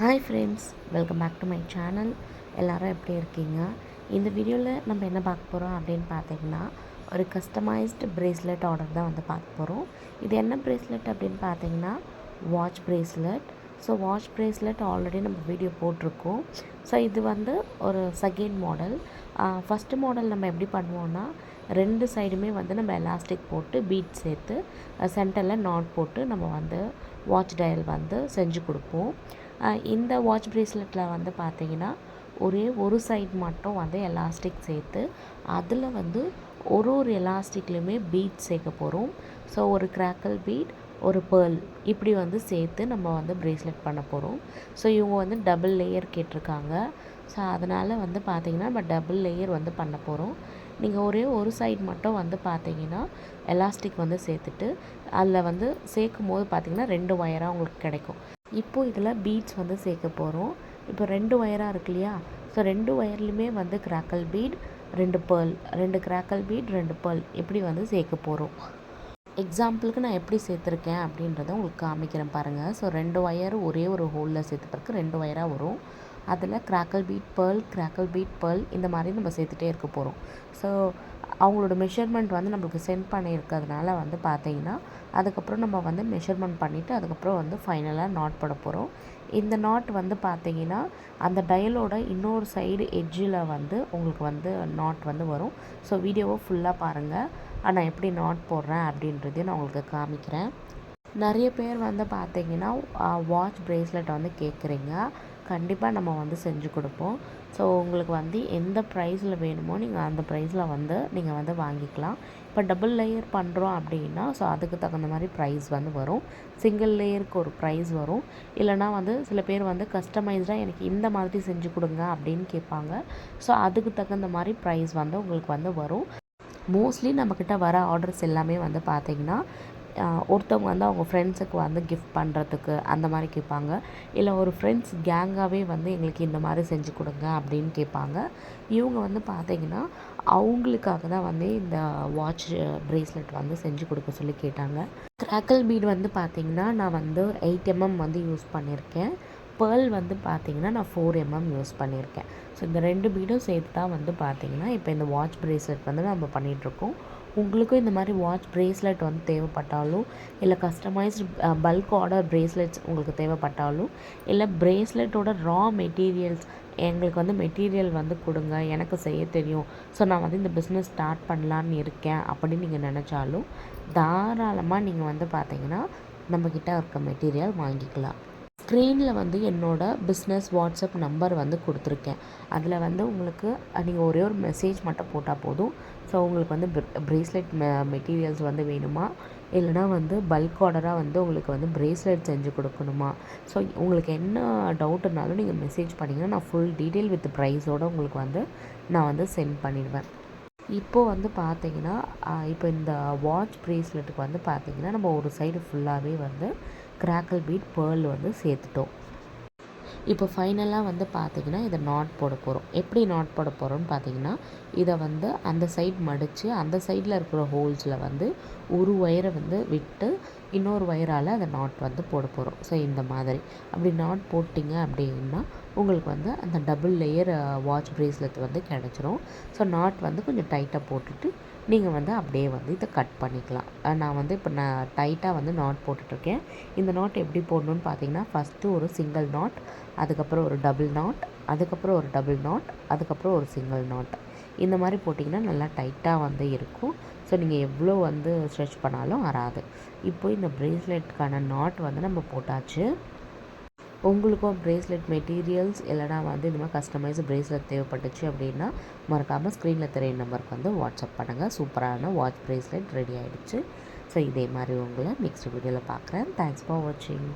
Hi friends welcome back to my channel எல்லோரும் எப்படி இருக்கீங்க? இந்த வீடியோவில் நம்ம என்ன பார்க்க போகிறோம் அப்படின்னு பார்த்தீங்கன்னா ஒரு கஸ்டமைஸ்டு ப்ரேஸ்லெட் ஆர்டர் தான் வந்து பார்க்க போகிறோம் இது என்ன பிரேஸ்லெட் அப்படின்னு பார்த்தீங்கன்னா watch bracelet so watch bracelet already நம்ம வீடியோ போட்டிருக்கோம். ஸோ இது வந்து ஒரு செகண்ட் மாடல் ஃபஸ்ட்டு மாடல் நம்ம எப்படி பண்ணுவோன்னா ரெண்டு சைடுமே வந்து நம்ம எலாஸ்டிக் போட்டு பீட் சேர்த்து சென்டரில் நாட் போட்டு நம்ம வந்து வாட்ச் டயல் வந்து செஞ்சு கொடுப்போம். இந்த வாட்ச் ப்ரேஸ்லெட்டில் வந்து பார்த்தீங்கன்னா ஒரே ஒரு சைட் மட்டும் வந்து எலாஸ்டிக் சேர்த்து அதில் வந்து ஒரு ஒரு எலாஸ்டிக்லேயுமே பீட் சேர்க்க போகிறோம் ஸோ ஒரு கிராக்கல் பீட் ஒரு பேர்ல் இப்படி வந்து சேர்த்து நம்ம வந்து ப்ரேஸ்லெட் பண்ண போகிறோம் ஸோ இவங்க வந்து டபுள் லேயர் கேட்டிருக்காங்க. ஸோ அதனால் வந்து பார்த்திங்கன்னா நம்ம டபுள் லேயர் வந்து பண்ண போகிறோம் நீங்கள் ஒரே ஒரு சைட் மட்டும் வந்து பார்த்தீங்கன்னா எலாஸ்டிக் வந்து சேர்த்துட்டு அதில் வந்து சேர்க்கும் போது பார்த்திங்கன்னா ரெண்டு ஒயராக உங்களுக்கு கிடைக்கும். இப்போது இதில் பீட்ஸ் வந்து சேர்க்க போகிறோம். இப்போ ரெண்டு ஒயராக இருக்கு இல்லையா? ஸோ ரெண்டு ஒயர்லையுமே வந்து கிராக்கல் பீட் ரெண்டு பேர்ல் ரெண்டு கிராக்கல் பீட் ரெண்டு பேர்ல் இப்படி வந்து சேர்க்க போகிறோம். எக்ஸாம்பிளுக்கு நான் எப்படி சேர்த்துருக்கேன் அப்படின்றத உங்களுக்கு காமிக்கிறேன் பாருங்கள் ஸோ ரெண்டு ஒயர் ஒரே ஒரு ஹோலில் சேர்த்து பிறகு ரெண்டு ஒயராக வரும். அதில் crackle bead pearl crackle bead pearl இந்த மாதிரி நம்ம சேர்த்துட்டே இருக்க போகிறோம். ஸோ அவங்களோட மெஷர்மெண்ட் வந்து நம்மளுக்கு சென்ட் பண்ணியிருக்கிறதுனால வந்து பார்த்தீங்கன்னா அதுக்கப்புறம் நம்ம வந்து மெஷர்மெண்ட் பண்ணிவிட்டு அதுக்கப்புறம் வந்து ஃபைனலாக நாட் போட போகிறோம் இந்த நாட் வந்து பார்த்தீங்கன்னா அந்த டயலோட இன்னொரு சைடு எட்ஜில் வந்து உங்களுக்கு வந்து நாட் வந்து வரும். ஸோ வீடியோவை ஃபுல்லாக பாருங்கள் நான் எப்படி நாட் போடுறேன்? அப்படின்றதையும் நான் உங்களுக்கு காமிக்கிறேன். நிறைய பேர் வந்து பார்த்தீங்கன்னா வாட்ச் ப்ரேஸ்லெட் வந்து கேட்குறீங்க. கண்டிப்பாக நம்ம வந்து செஞ்சு கொடுப்போம். ஸோ உங்களுக்கு வந்து எந்த ப்ரைஸில் வேணுமோ நீங்கள் அந்த ப்ரைஸில் வந்து நீங்கள் வந்து வாங்கிக்கலாம். இப்போ டபுள் லேயர் பண்ணுறோம் அப்படின்னா ஸோ அதுக்கு தகுந்த மாதிரி ப்ரைஸ் வந்து வரும். சிங்கிள் லேயருக்கு ஒரு ப்ரைஸ் வரும். இல்லைனா வந்து சில பேர் வந்து கஸ்டமைஸ்டாக எனக்கு இந்த மாதிரி செஞ்சு கொடுங்க அப்படின்னு கேட்பாங்க. ஸோ அதுக்கு தகுந்த மாதிரி ப்ரைஸ் வந்து உங்களுக்கு வந்து வரும். மோஸ்ட்லி நம்மக்கிட்ட வர ஆர்டர்ஸ் எல்லாமே வந்து பார்த்திங்கன்னா ஒருத்தவங்க வந்து அவங்க ஃப்ரெண்ட்ஸுக்கு வந்து கிஃப்ட் பண்ணுறதுக்கு அந்த மாதிரி கேட்பாங்க. இல்லை ஒரு ஃப்ரெண்ட்ஸ் கேங்காகவே வந்து எங்களுக்கு இந்த மாதிரி செஞ்சு கொடுங்க அப்படின்னு கேட்பாங்க. இவங்க வந்து பார்த்திங்கன்னா அவங்களுக்காக தான் வந்து இந்த வாட்ச் ப்ரேஸ்லெட் வந்து செஞ்சு கொடுக்க சொல்லி கேட்டாங்க. கிராக்கல் பீட் வந்து பார்த்திங்கன்னா நான் வந்து எயிட் எம்எம் வந்து யூஸ் பண்ணியிருக்கேன் பேர்ல் வந்து பார்த்திங்கன்னா நான் ஃபோர் எம்எம் யூஸ் பண்ணியிருக்கேன் ஸோ இந்த ரெண்டு பீடும் சேர்த்து தான் வந்து பார்த்திங்கன்னா இப்போ இந்த வாட்ச் ப்ரேஸ்லெட் வந்து நம்ம பண்ணிகிட்ருக்கோம் உங்களுக்கும் இந்த மாதிரி வாட்ச் ப்ரேஸ்லெட் வந்து தேவைப்பட்டாலும் இல்லை கஸ்டமைஸ்டு பல்க் ஆர்டர் ப்ரேஸ்லெட்ஸ் உங்களுக்கு தேவைப்பட்டாலும் இல்லை ப்ரேஸ்லெட்டோட ரா மெட்டீரியல்ஸ் எங்களுக்கு வந்து மெட்டீரியல் வந்து கொடுங்க எனக்கு செய்ய தெரியும். ஸோ நான் வந்து இந்த பிஸ்னஸ் ஸ்டார்ட் பண்ணலான்னு இருக்கேன் அப்படின்னு நீங்கள் நினச்சாலும் தாராளமாக நீங்கள் வந்து பார்த்தீங்கன்னா நம்மக்கிட்ட இருக்க மெட்டீரியல் வாங்கிக்கலாம். ஸ்க்ரீனில் வந்து என்னோடய பிஸ்னஸ் வாட்ஸ்அப் நம்பர் வந்து கொடுத்துருக்கேன். அதில் வந்து உங்களுக்கு நீங்கள் ஒரே ஒரு மெசேஜ் மட்டும் போட்டால் போதும். ஸோ உங்களுக்கு வந்து ப்ரேஸ்லெட் மெட்டீரியல்ஸ் வந்து வேணுமா? இல்லைனா வந்து பல்க் ஆர்டராக வந்து உங்களுக்கு வந்து ப்ரேஸ்லெட் செஞ்சு கொடுக்கணுமா? ஸோ உங்களுக்கு என்ன டவுட்னாலும் நீங்கள் மெசேஜ் பண்ணிங்கன்னா நான் ஃபுல் டீட்டெயில் வித் ப்ரைஸோடு உங்களுக்கு வந்து நான் வந்து சென்ட் பண்ணிடுவேன். இப்போது வந்து பார்த்தீங்கன்னா இப்போ இந்த வாட்ச் ப்ரேஸ்லெட்டுக்கு வந்து பார்த்திங்கன்னா நம்ம ஒரு சைடு ஃபுல்லாகவே வந்து கிராக்கல் பீட் பேர்ல் வந்து சேர்த்துட்டோம். இப்போ ஃபைனலாக வந்து பார்த்திங்கன்னா இதை நாட் போட போகிறோம் எப்படி நாட் போட போகிறோம்னு பார்த்தீங்கன்னா இதை வந்து அந்த சைட் மடித்து அந்த சைடில் இருக்கிற ஹோல்ஸில் வந்து ஒரு ஒயரை வந்து விட்டு இன்னொரு ஒயரால் அதை நாட் வந்து போட போகிறோம் ஸோ இந்த மாதிரி. அப்படி நாட் போட்டிங்க அப்படின்னா உங்களுக்கு வந்து அந்த டபுள் லேயர் வாட்ச் ப்ரேஸ்லெட் வந்து கிடச்சிரும். ஸோ நாட் வந்து கொஞ்சம் டைட்டாக போட்டுட்டு நீங்கள் வந்து அப்படியே வந்து இதை கட் பண்ணிக்கலாம். நான் வந்து இப்போ நான் டைட்டாக வந்து நாட் போட்டுட்ருக்கேன். இந்த நாட் எப்படி போடணுன்னு பார்த்தீங்கன்னா ஃபஸ்ட்டு ஒரு சிங்கிள் நாட் அதுக்கப்புறம் ஒரு டபுள் நாட் அதுக்கப்புறம் ஒரு டபுள் நாட் அதுக்கப்புறம் ஒரு சிங்கிள் நாட் இந்த மாதிரி போட்டிங்கன்னா நல்லா டைட்டாக வந்து இருக்கும். ஸோ நீங்கள் எவ்வளோ வந்து ஸ்ட்ரெச் பண்ணாலும் வராது. இப்போ இந்த ப்ரேஸ்லெட்டுக்கான நாட் வந்து நம்ம போட்டாச்சு. உங்களுக்கும் ப்ரேஸ்லெட் மெட்டீரியல்ஸ் இல்லைனா வந்து இந்த மாதிரி கஸ்டமைஸ் ப்ரேஸ்லெட் தேவைப்பட்டுச்சு அப்படின்னா மறக்காமல் ஸ்க்ரீனில் தெரிய நம்பருக்கு வந்து வாட்ஸ்அப் பண்ணுங்கள் சூப்பரான வாட்ச் ப்ரேஸ்லெட் ரெடி ஆகிடுச்சு ஸோ இதே மாதிரி உங்களை நெக்ஸ்ட் வீடியோவில் பார்க்குறேன் தேங்க்ஸ் ஃபார் வாட்சிங்